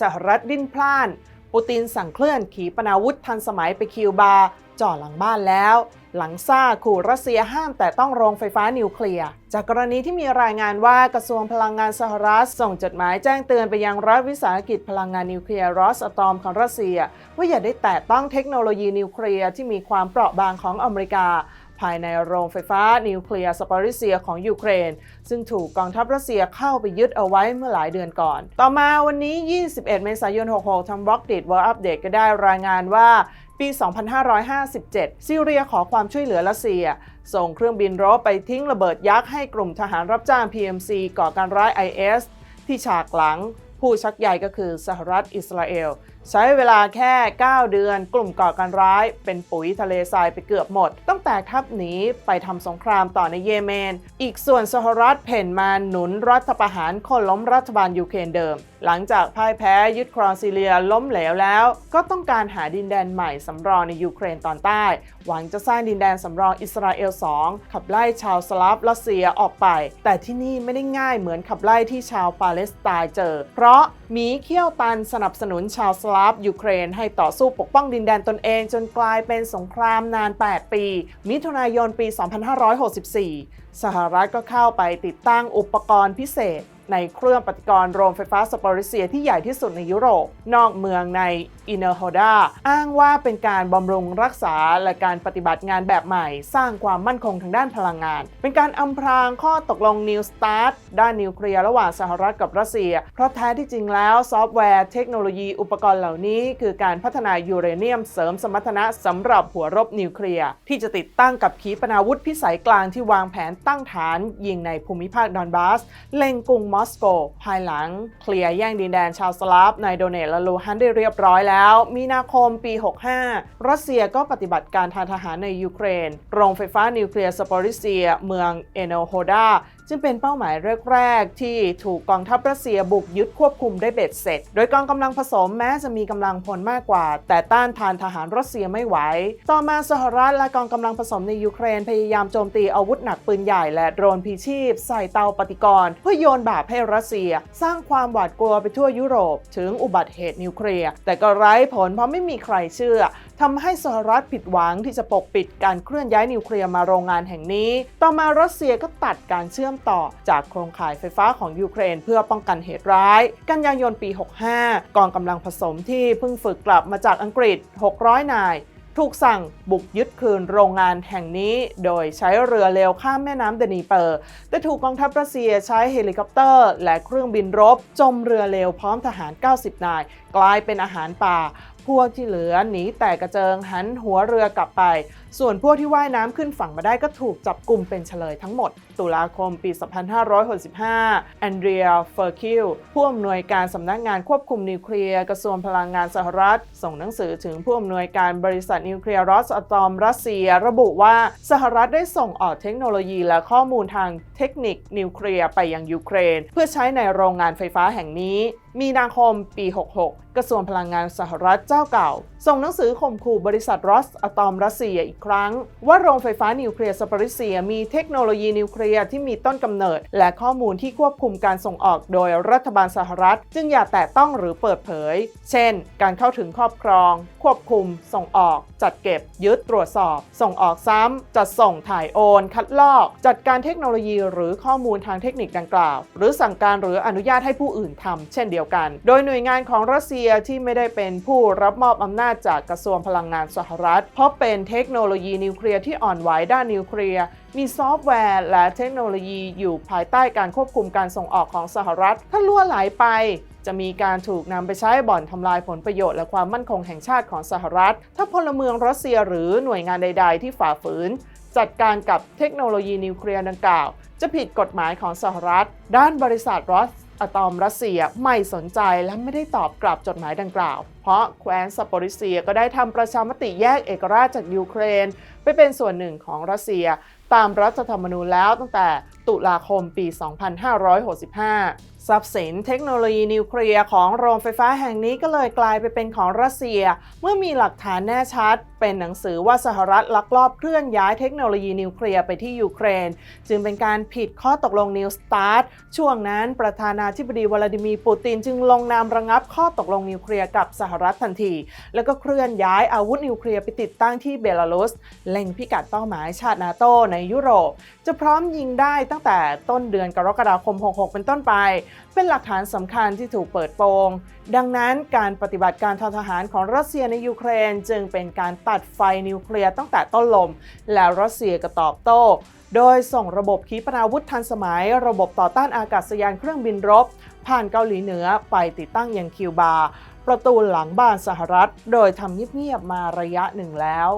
สหรัฐดิ้นพล่าน ปูตินสั่งเคลื่อนขีปนาวุธทันสมัยไปคิวบาจ่อหลังบ้านแล้ว หลังซาขู่รัสเซียห้ามแต่ต้องโรงไฟฟ้านิวเคลียร์ จากกรณีที่มีรายงานว่ากระทรวงพลังงานสหรัฐส่งจดหมายแจ้งเตือนไปยังรัฐวิสาหกิจพลังงานนิวเคลียร์รอสอะตอมของรัสเซีย ว่าอย่าได้แตะต้องเทคโนโลยีนิวเคลียร์ที่มีความเปราะบางของอเมริกาายในโรงไฟฟ้านิวเคลียร์สปอริเซียของยูเครน ซึ่งถูกกองทัพรัสเซียเข้าไปยึดเอาไว้เมื่อหลายเดือนก่อน ต่อมาวันนี้ 21 เมษายน 66ทาง Rocket World Update ก็ได้รายงานว่าปี 2557 ซีเรียขอความช่วยเหลือรัสเซีย ส่งเครื่องบินรบไปทิ้งระเบิดยักษ์ให้กลุ่มทหารรับจ้าง PMC ก่อการร้าย IS ที่ฉากหลัง ผู้ชักใหญ่ก็คือสหรัฐอิสราเอล ใช้เวลาแค่ 9 เดือน กลุ่มก่อการร้าย เป็นปุ๋ยทะเลทรายไปเกือบหมด ต้องแตกทัพหนีไปทำสงครามต่อในเยเมน อีกส่วนสหรัฐเพ่นมาหนุนรัฐประหารคนล้มรัฐบาลยูเครนเดิมหลังจากพ่ายแพ้ยึดครองซีเรียล้มเหลวแล้ว ก็ต้องการหาดินแดนใหม่สำรองในยูเครนตอนใต้ หวังจะสร้างดินแดนสำรองอิสราเอล 2 ขับไล่ชาวสลาฟรัสเซียออกไป แต่ที่นี่ไม่ได้ง่ายเหมือนขับไล่ที่ชาวปาเลสไตน์เจอ เพราะมีเขี้ยวตันสนับสนุนชาวสลาฟยูเครน ให้ต่อสู้ปกป้องดินแดนตนเอง จนกลายเป็นสงครามนาน 8 ปี มิถุนายนปี 2564 สหรัฐก็เข้าไปติดตั้งอุปกรณ์พิเศษ ในเครื่องปฏิกรณ์โรงไฟฟ้าสปอริเซียที่ใหญ่ที่สุดในยุโรป นอกเมืองในอินเนอร์โฮดาอ้างว่าเป็นการบำรุงรักษาและการปฏิบัติงานแบบใหม่ สร้างความมั่นคงทางด้านพลังงาน เป็นการอำพรางข้อตกลง New START ด้านนิวเคลียร์ระหว่างสหรัฐกับรัสเซีย เพราะแท้ที่จริงแล้วซอฟต์แวร์เทคโนโลยีอุปกรณ์เหล่านี้ คือการพัฒนายูเรเนียมเสริมสมรรถนะสำหรับหัวรบนิวเคลียร์ที่จะติดตั้งกับขีปนาวุธพิสัยกลางที่วางแผนตั้งฐานยิงในภูมิภาคดอนบาสเล็งกรุงมอสโก ภายหลังเคลียร์แย่งดินแดนชาวสลาฟในโดเนตและลูฮันได้เรียบร้อยแล้ว มีนาคมปี 65 รัสเซียก็ปฏิบัติการทางทหารในยูเครน โรงไฟฟ้านิวเคลียร์สปอริเซีย เมืองเอโนโฮดา จึงเป็นเป้าหมายแรก ๆ ที่ถูกกองทัพรัสเซียบุกยึดควบคุมได้เบ็ดเสร็จ โดยกองกำลังผสมแม้จะมีกำลังพลมากกว่า แต่ต้านทานทหารรัสเซียไม่ไหว ต่อมาสหรัฐและกองกำลังผสมในยูเครนพยายามโจมตีอาวุธหนักปืนใหญ่และโดรนพีชีพ ใส่เตาปฏิกรณ์เพื่อโยนบาปให้รัสเซีย สร้างความหวาดกลัวไปทั่วยุโรป ถึงอุบัติเหตุนิวเคลียร์แต่ก็ไร้ผลเพราะไม่มีใครเชื่อทำให้สหรัฐผิดหวังที่จะปกปิดการเคลื่อนย้ายนิวเคลียร์มาโรงงานแห่งนี้ ต่อมารัสเซียก็ตัดการเชื่อมต่อจากโครงข่ายไฟฟ้าของยูเครน เพื่อป้องกันเหตุร้าย กันยายนปี 65 กองกำลังผสมที่เพิ่งฝึกกลับมาจากอังกฤษ 600 นายถูกสั่งบุกยึดคืนโรงงานแห่งนี้ โดยใช้เรือเร็วข้ามแม่น้ำเดนีเปอร์ แต่ถูกกองทัพรัสเซียใช้เฮลิคอปเตอร์ และเครื่องบินรบ จมเรือเร็วพร้อมทหาร 90 นาย กลายเป็นอาหารป่า พวกที่เหลือหนีแต่กระเจิงหันหัวเรือกลับไป ส่วนพวกที่ว่ายน้ำขึ้นฝั่งมาได้ก็ถูกจับกลุ่มเป็นเฉลยทั้งหมด ตุลาคมปี 2565 แอนเดรีย เฟอร์คิล ผู้อำนวยการสำนักงานควบคุมนิวเคลียร์กระทรวงพลังงานสหรัฐ ส่งหนังสือถึงผู้อำนวยการบริษัทนิวเคลียร์รอสอะตอมรัสเซีย ระบุว่าสหรัฐได้ส่งออกเทคโนโลยีและข้อมูลทางเทคนิคนิวเคลียร์ไปยังยูเครน เพื่อใช้ในโรงงานไฟฟ้าแห่งนี้ มีนาคมปี 66 กระทรวงพลังงานสหรัฐเจ้าเก่า ส่งหนังสือข่มขู่บริษัทรอสอะตอมรัสเซียอีกครั้ง ว่าโรงไฟฟ้านิวเคลียร์สปริเซีย มีเทคโนโลยีนิวเคลียร์ที่มีต้นกำเนิด และข้อมูลที่ควบคุมการส่งออกโดยรัฐบาลสหรัฐ จึงอย่าแตะต้องหรือเปิดเผย เช่น การเข้าถึงครอบครอง ควบคุม ส่งออก จัดเก็บ ยึดตรวจสอบ ส่งออกซ้ำจัดส่งถ่ายโอน คัดลอก จัดการเทคโนโลยีหรือข้อมูลทางเทคนิคดังกล่าว หรือสั่งการหรืออนุญาตให้ผู้อื่นทำเช่นเดียวกัน โดยหน่วยงานของรัสเซียที่ไม่ได้เป็นผู้รับมอบอำนาจจากกระทรวงพลังงานสหรัฐ เพราะเป็นเทคโนโลยีนิวเคลียร์ที่อ่อนไหวด้านนิวเคลียร์ มีซอฟต์แวร์และเทคโนโลยีอยู่ภายใต้การควบคุมการส่งออกของสหรัฐ ถ้าล่วไหลไป จะมีการถูกนำไปใช้บ่อนทำลายผลประโยชน์และความมั่นคงแห่งชาติของสหรัฐ ถ้าพลเมืองรัสเซียหรือหน่วยงานใด ๆ ที่ฝ่าฝืน จัดการกับเทคโนโลยีนิวเคลียร์ดังกล่าว จะผิดกฎหมายของสหรัฐ ด้านบริษัทรอส อะตอมรัสเซียไม่สนใจและไม่ได้ตอบกลับจดหมายดังกล่าว เพราะแคว้นสปอริเซียก็ได้ทำประชามติแยกเอกราชจากยูเครน ไปเป็นส่วนหนึ่งของรัสเซีย ตามรัฐธรรมนูญแล้วตั้งแต่ ตุลาคมปี 2565 ทรัพย์สินเทคโนโลยีนิวเคลียร์ของโรงไฟฟ้าแห่งนี้ก็เลยกลายไปเป็นของรัสเซีย เมื่อมีหลักฐานแน่ชัด เป็นหนังสือว่าสหรัฐลักลอบเคลื่อนย้ายเทคโนโลยีนิวเคลียร์ไปที่ยูเครน จึงเป็นการผิดข้อตกลงนิวสตาร์ทช่วงนั้นประธานาธิบดีวลาดิมีร์ปูตินจึงลงนามระงับข้อตกลงนิวเคลียร์กับสหรัฐทันที แล้วก็เคลื่อนย้ายอาวุธนิวเคลียร์ไปติดตั้งที่เบลารุสเล็งพิกัดเป้าหมายชาตินาโตในยุโรป จะพร้อมยิงได้ตั้งแต่ต้นเดือนกรกฎาคม 66 เป็นต้นไป เป็นหลักฐานสำคัญที่ถูกเปิดโปง ดังนั้นการปฏิบัติการทางทหารของรัสเซียในยูเครน จึงเป็นการตัดไฟนิวเคลียร์ตั้งแต่ต้นลม แล้วรัสเซียก็ตอบโต้ โดยส่งระบบขีปนาวุธทันสมัย ระบบต่อต้านอากาศยานเครื่องบินรบ ผ่านเกาหลีเหนือไปติดตั้งยังคิวบา ประตูหลังบ้านสหรัฐ โดยทำเงียบๆมาระยะหนึ่งแล้ว